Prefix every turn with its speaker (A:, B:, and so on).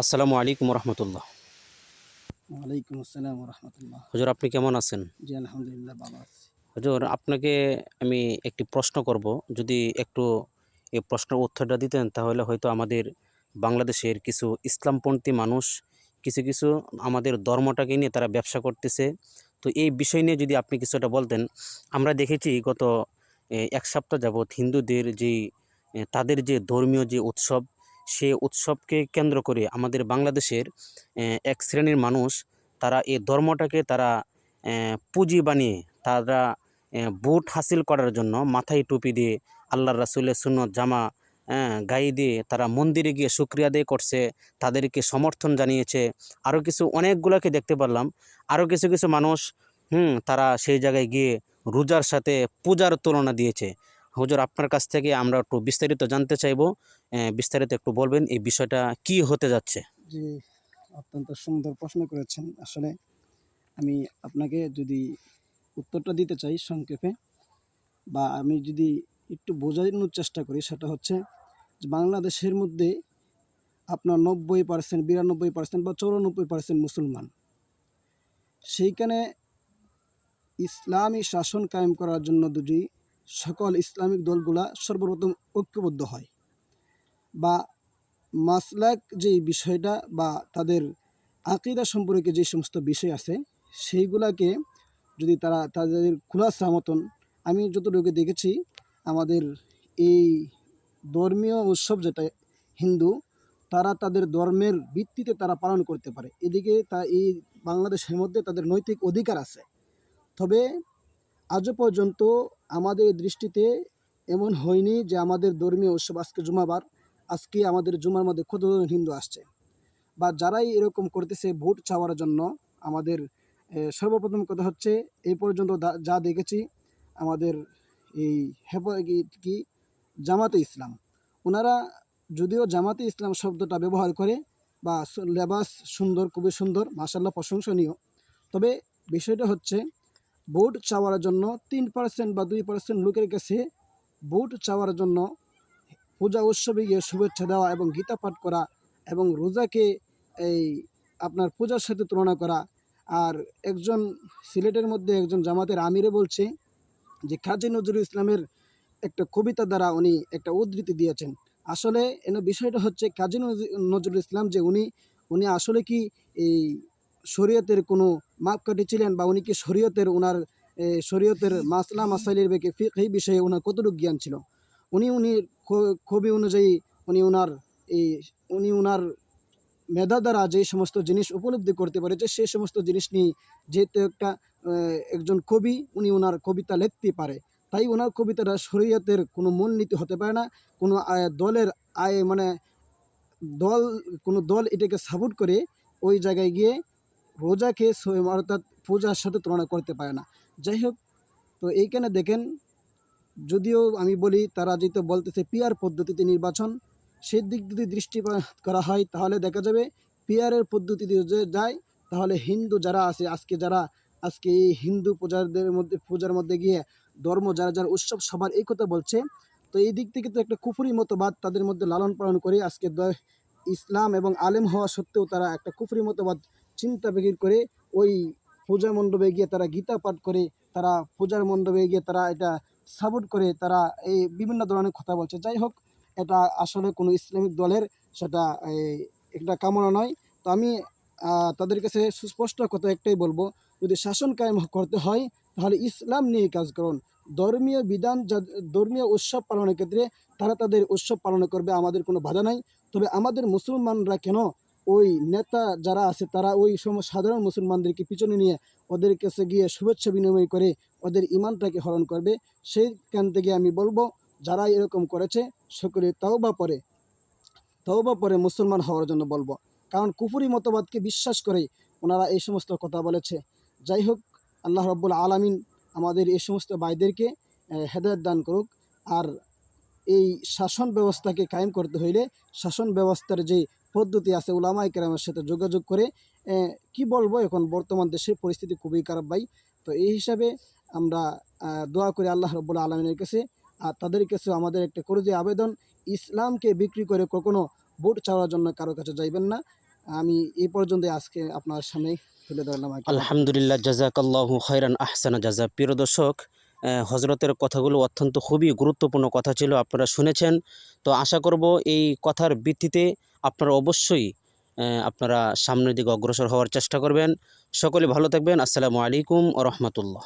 A: আসসালামু আলাইকুম রহমতুল্লাহ।
B: ওয়ালাইকুম আসসালাম রহমতুল্লাহ।
A: হুজুর আপনি কেমন আছেন?
B: জি আলহামদুলিল্লাহ ভালো আছি।
A: হুজুর আপনাকে আমি একটি প্রশ্ন করব। যদি একটু এই প্রশ্নের উত্তরটা দিতেন তাহলে হয়তো আমাদের বাংলাদেশের কিছু ইসলামপন্থী মানুষ কিছু কিছু আমাদের ধর্মটাকে নিয়ে তারা ব্যবসা করতেছে। তো এই বিষয় নিয়ে যদি আপনি কিছুটা বলতেন আমরা দেখেছি গত এক সপ্তাহ যাবৎ হিন্দুদের যে তাদের যে ধর্মীয় যে উৎসব সে উৎসবকে কেন্দ্র করে আমাদের বাংলাদেশের এক শ্রেণির মানুষ, তারা এই ধর্মটাকে তারা পুঁজি বানিয়ে তারা বুট হাসিল করার জন্য মাথায় টুপি দিয়ে আল্লাহ রাসুলের সুন্নত জামা গায়ে দিয়ে তারা মন্দিরে গিয়ে শুক্রিয়া আদায় করছে, তাদেরকে সমর্থন জানিয়েছে। আরও কিছু অনেকগুলোকে দেখতে পারলাম। আরও কিছু কিছু মানুষ, হুম, তারা সেই জায়গায় গিয়ে রোজার সাথে পূজার তুলনা দিয়েছে। হুজুর, আপনার কাছ থেকে আমরা একটু বিস্তারিত জানতে চাইব। বিস্তারিত একটু বলবেন, এই বিষয়টা কি হতে যাচ্ছে?
B: জি, অত্যন্ত সুন্দর প্রশ্ন করেছেন। আসলে আমি আপনাকে যদি উত্তরটা দিতে চাই সংক্ষেপে, বা আমি যদি একটু বোঝানোর চেষ্টা করি, সেটা হচ্ছে বাংলাদেশের মধ্যে আপনার নব্বই পার্সেন্ট, বিরানব্বই পার্সেন্ট বা চৌরানব্বই পার্সেন্ট মুসলমান। সেইখানে ইসলামী শাসন কায়েম করার জন্য যদি সকল ইসলামিক দলগুলা সর্বপ্রথম ঐক্যবদ্ধ হয় বা মাসলাক যে বিষয়টা বা তাদের আকিদা সম্পর্কে যে সমস্ত বিষয় আছে সেইগুলাকে যদি তারা তাদের খুলাসা মতন, আমি যতটুকু দেখেছি আমাদের এই ধর্মীয় উৎসব যেটা হিন্দু, তারা তাদের ধর্মের ভিত্তিতে তারা পালন করতে পারে। এদিকে তা এই বাংলাদেশের মধ্যে তাদের নৈতিক অধিকার আছে। তবে আজও পর্যন্ত আমাদের দৃষ্টিতে এমন হয়নি যে আমাদের ধর্মীয় উৎসব, আজকে জুমাবার, আজকে আমাদের জুমার মধ্যে কতজন হিন্দু আসছে। বা যারাই এরকম করতেছে ভোট চাওয়ার জন্য, আমাদের সর্বপ্রথম কথা হচ্ছে, এই পর্যন্ত যা দেখেছি, আমাদের এই হেফ কি- জামাতে ইসলাম। ওনারা যদিও জামাতে ইসলাম শব্দটা ব্যবহার করে, বা লেবাস সুন্দর, খুবই সুন্দর মাসাল্লাহ প্রশংসনীয়। তবে বিষয়টা হচ্ছে ভোট চাওয়ার জন্য তিন পার্সেন্ট বা দুই পার্সেন্ট লোকের কাছে ভোট চাওয়ার জন্য পূজা উৎসবে গিয়ে শুভেচ্ছা দেওয়া এবং গীতা পাঠ করা এবং রোজাকে এই আপনার পূজার সাথে তুলনা করা। আর একজন সিলেটের মধ্যে একজন জামাতের আমিরে বলছে যে, কাজী নজরুল ইসলামের একটা কবিতা দ্বারা উনি একটা উদ্ধৃতি দিয়েছেন। আসলে এর বিষয়টা হচ্ছে, কাজী নজরুল ইসলাম যে উনি উনি আসলে কি এই শরীয়তের কোনো মাপকাঠি ছিলেন বা উনি কি শরীয়তের ওনার শরীয়তের মাসলা মাসাইলের বেগে এই বিষয়ে ওনার কতটুকু জ্ঞান ছিল? উনি উনি কবি অনুযায়ী উনি ওনার এই উনি ওনার মেধা দ্বারা যে সমস্ত জিনিস উপলব্ধি করতে পেরেছে সেই সমস্ত জিনিস নিয়ে যেহেতু একটা একজন কবি, উনি ওনার কবিতা লিখতে পারে। তাই ওনার কবিতাটা শরীয়তের কোনো মূলনীতি হতে পারে না। কোনো দলের, আয় মানে দল, কোনো দল এটাকে সাপোর্ট করে ওই জায়গায় গিয়ে রোজাকে অর্থাৎ পূজার সাথে তুলনা করতে পারে না। যাই হোক, তো এইখানে দেখেন, যদিও আমি বলি তারা যেহেতু বলতেছে পিয়ার পদ্ধতিতে নির্বাচন, সেই দিক যদি দৃষ্টিপাত করা হয়, তাহলে দেখা যাবে পিয়ারের পদ্ধতিতে যায়, তাহলে হিন্দু যারা আছে, আজকে যারা, আজকে এই হিন্দু পূজারদের মধ্যে, পূজার মধ্যে গিয়ে ধর্ম, যারা যারা উৎসব সবার এই কথা বলছে, তো এই দিক থেকে তো একটা কুফুরি মতবাদ তাদের মধ্যে লালন পালন করে আজকে ইসলাম এবং আলেম হওয়া সত্ত্বেও তারা একটা কুফুরি মতবাদ চিন্তা বেগির করে ওই পূজা মণ্ডপে গিয়ে তারা গীতা পাঠ করে, তারা পূজার মণ্ডপে গিয়ে তারা এটা সাপোর্ট করে, তারা এই বিভিন্ন ধরনের কথা বলছে। যাই হোক, এটা আসলে কোনো ইসলামিক দলের সেটা একটা কামনা নয়। তো আমি তাদের কাছে সুস্পষ্ট কথা একটাই বলব, যদি শাসন কায়েম করতে হয়, তাহলে ইসলাম নিয়ে কাজ করুন। ধর্মীয় বিধান ধর্মীয় উৎসব পালনের ক্ষেত্রে তারা তাদের উৎসব পালন করবে, আমাদের কোনো বাধা নাই। তবে আমাদের মুসলমানরা কেন ওই নেতা যারা আছে, তারা ওই সময় সাধারণ মুসলমানদেরকে পিছনে নিয়ে ওদের কাছে গিয়ে শুভেচ্ছা বিনিময় করে ওদের ইমানটাকে হরণ করবে। সেইখান থেকে আমি বলব, যারা এরকম করেছে, সকলে তাওবা পরে তওবা পরে মুসলমান হওয়ার জন্য বলব। কারণ কুফুরি মতবাদকে বিশ্বাস করে ওনারা এই সমস্ত কথা বলেছে। যাই হোক, আল্লাহ রব্বুল আলামিন আমাদের এই সমস্ত ভাইদেরকে হেদায়ত দান করুক। আর এই শাসন ব্যবস্থাকে কায়েম করতে হইলে শাসন ব্যবস্থার যে পদ্ধতি আছে উলামাই কেরামের সাথে যোগাযোগ করে কি বলব? এখন বর্তমান দেশের পরিস্থিতি খুবই খারাপ ভাই। তো এই হিসাবে আমরা দোয়া করি আল্লাহ রব্বুল আলমিনের কাছে। আর তাদের কাছে আমাদের একটা করে যে আবেদন, ইসলামকে বিক্রি করে কখনো ভোট চাওয়ার জন্য কারও কাছে যাইবেন না। আমি এই পর্যন্ত আজকে আপনার সামনে তুলে ধরলাম।
A: আলহামদুলিল্লাহ, জাজাকাল্লাহু খৈরান আহসানা জাজা প্রিয় দর্শক হজরতের কথাগুলো অত্যন্ত খুবই গুরুত্বপূর্ণ কথা ছিল, আপনারা শুনেছেন। তো আশা করব এই কথার ভিত্তিতে আপনারা অবশ্যই আপনারা সামনের দিকে অগ্রসর হওয়ার চেষ্টা করবেন। সকলে ভালো থাকবেন। আসসালামু আলাইকুম রহমতুল্লাহ।